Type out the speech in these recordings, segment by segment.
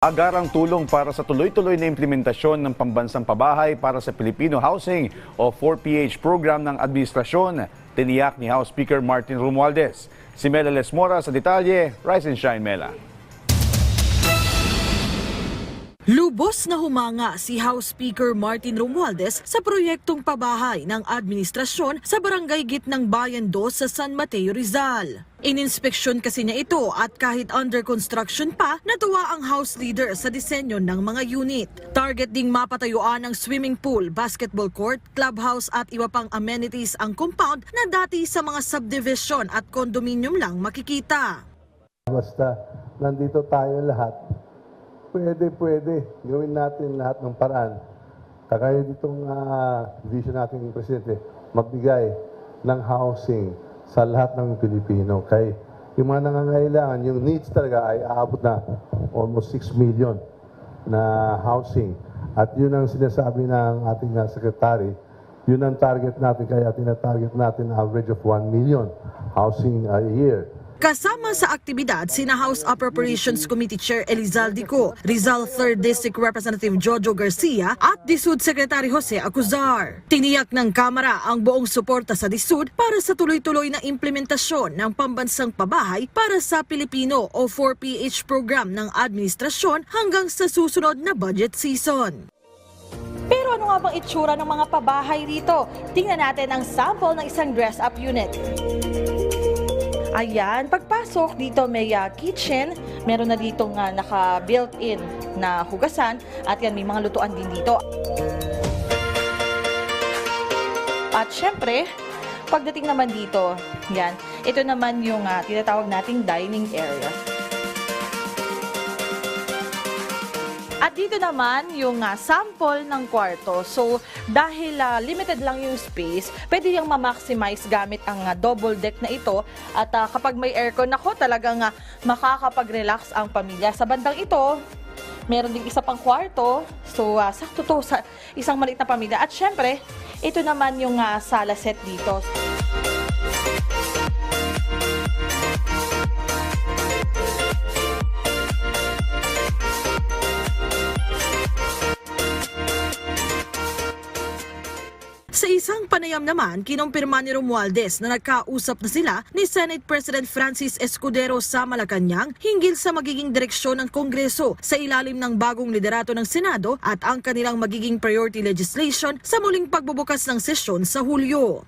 Agarang tulong para sa tuloy-tuloy na implementasyon ng pambansang pabahay para sa Filipino Housing o 4PH program ng administrasyon, tiniyak ni House Speaker Martin Romualdez. Si Mela Lesmora sa detalye, Rise and Shine Mela. Lubos na humanga si House Speaker Martin Romualdez sa proyektong pabahay ng administrasyon sa Barangay Gitnang Bayan 2 sa San Mateo, Rizal. Ininspeksyon kasi niya ito at kahit under construction pa, natuwa ang House Leader sa disenyo ng mga unit. Target ding mapatayuan ng swimming pool, basketball court, clubhouse at iba pang amenities ang compound na dati sa mga subdivision at condominium lang makikita. Basta nandito tayo lahat, pwede, pwede. Gawin natin lahat ng paraan. Kagaya ditong ah, vision natin ng Presidente, magbigay ng housing sa lahat ng Pilipino. Kay yung mga nangangailangan, yung needs talaga ay aabot na almost 6 million na housing. At yun ang sinasabi ng ating ah, secretary, yun ang target natin, kaya tinatarget natin average of 1 million housing a year. Kasama sa aktibidad sina House Appropriations Committee Chair Elizalde Co, Rizal 3rd District Representative Jojo Garcia at DSUD Secretary Jose Acuzar. Tiniyak ng Kamara ang buong suporta sa DSUD para sa tuloy-tuloy na implementasyon ng pambansang pabahay para sa Pilipino o 4PH program ng administrasyon hanggang sa susunod na budget season. Pero ano nga bang itsura ng mga pabahay rito? Tingnan natin ang sample ng isang dress-up unit. Ayan, pagpasok dito may ah, kitchen, meron na dito nga naka-built-in na hugasan at yan may mga lutuan din dito. At syempre, pagdating naman dito, yan, ito naman yung ah, tinatawag nating dining area. At dito naman yung ah, sample ng kwarto. So, dahil ah, limited lang yung space, pwede yung ma-maximize gamit ang ah, double deck na ito. At ah, kapag may aircon ako, talagang ah, makakapag-relax ang pamilya. Sa bandang ito, meron din isa pang kwarto. So, ah, sakto to sa isang maliit na pamilya. At syempre, ito naman yung ah, sala set dito. Sa isang panayam naman, kinumpirma ni Romualdez na nagkausap na sila ni Senate President Francis Escudero sa Malacanang hinggil sa magiging direksyon ng Kongreso sa ilalim ng bagong liderato ng Senado at ang kanilang magiging priority legislation sa muling pagbubukas ng sesyon sa Hulyo.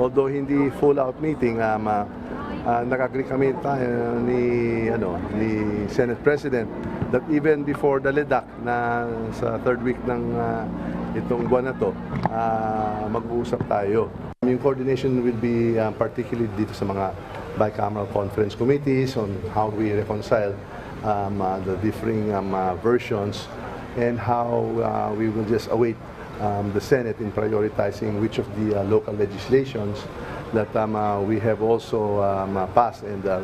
Although hindi full out meeting, um, uh, uh, nag-agree kami tayo ni ano ni Senate President that even before the LEDAC na sa third week ng uh, itong buwan na to, uh, mag-uusap tayo. Yung coordination will be uh, particularly dito sa mga bicameral conference committees on how we reconcile um, uh, the differing um, uh, versions and how uh, we will just await um, the Senate in prioritizing which of the uh, local legislations that um, uh, we have also um, uh, passed and uh,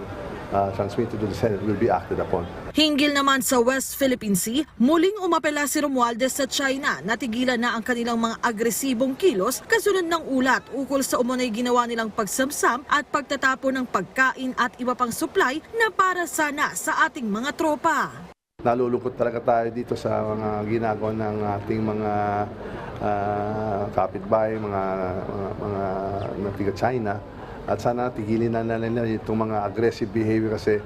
uh, transmitted to the Senate will be acted upon. Hinggil naman sa West Philippine Sea, muling umapela si Romualdez sa China na tigilan na ang kanilang mga agresibong kilos kasunod ng ulat ukol sa umunay ginawa nilang pagsamsam at pagtatapon ng pagkain at iba pang supply na para sana sa ating mga tropa. Nalulungkot talaga tayo dito sa mga ginagawa ng ating mga uh, kapitbahay, mga, mga, mga natiga China. At sana tigilin na nila itong mga aggressive behavior kasi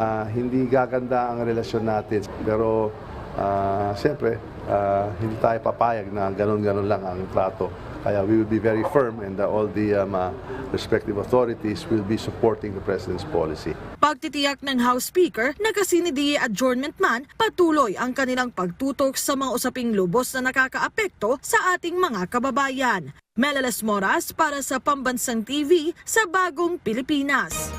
ah, hindi gaganda ang relasyon natin. Pero uh, siyempre, ah, hindi tayo papayag na ganun-ganun lang ang trato. Kaya we will be very firm and uh, all the um, uh, respective authorities will be supporting the President's policy. Pagtitiyak ng House Speaker na kasinidiye adjournment man, patuloy ang kanilang pagtutok sa mga usaping lubos na nakakaapekto sa ating mga kababayan. Melalas Moras para sa Pambansang TV sa Bagong Pilipinas.